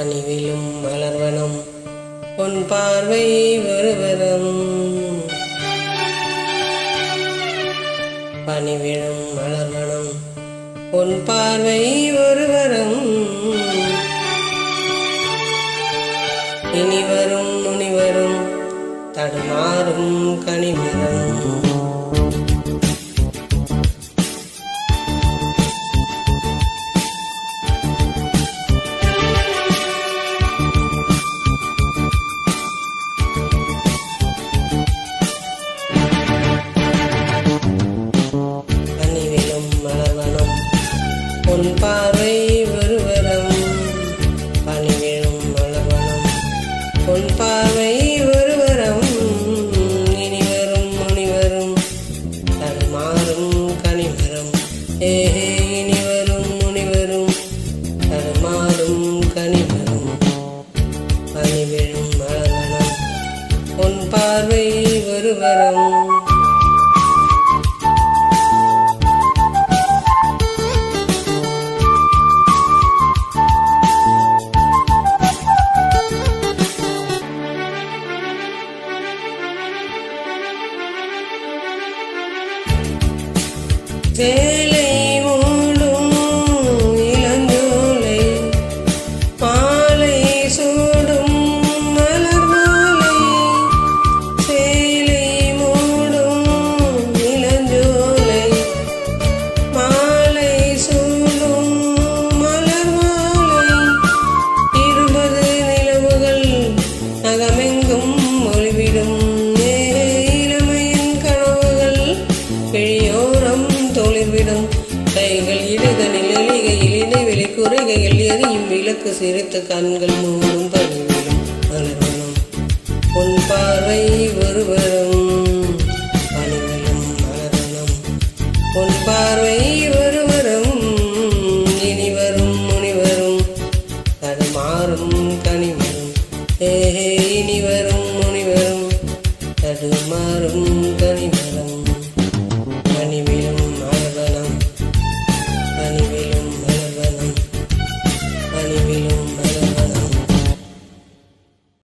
அணிவிலும் மலர்வனம் உன் பார்வை ஒருவரம் பணிவிழும் மலர்வனம் உன் பார்வை ஒருவரம் இனிவரும் முனிவரும் தடுமாறும் கனிமரம். தடுமாறும் கனிமரம் பணிவிழும் மலர்வனம் உன் பார்வை ஒருவரம் சேலை குறைகையில் எரியும் விளக்கு சிரித்த கண்கள் மூடும் பணிவிடும் மலர்வனம் பொன் பார்வை ஒருவரும் பணிவிலும் மலர்வனம் பொன் பார்வை ஒருவரும் இனிவரும் முனிவரும். தடுமாறும் கனிவரும். ஏஹே இனிவரும் முனிவரும். தடுமாறும்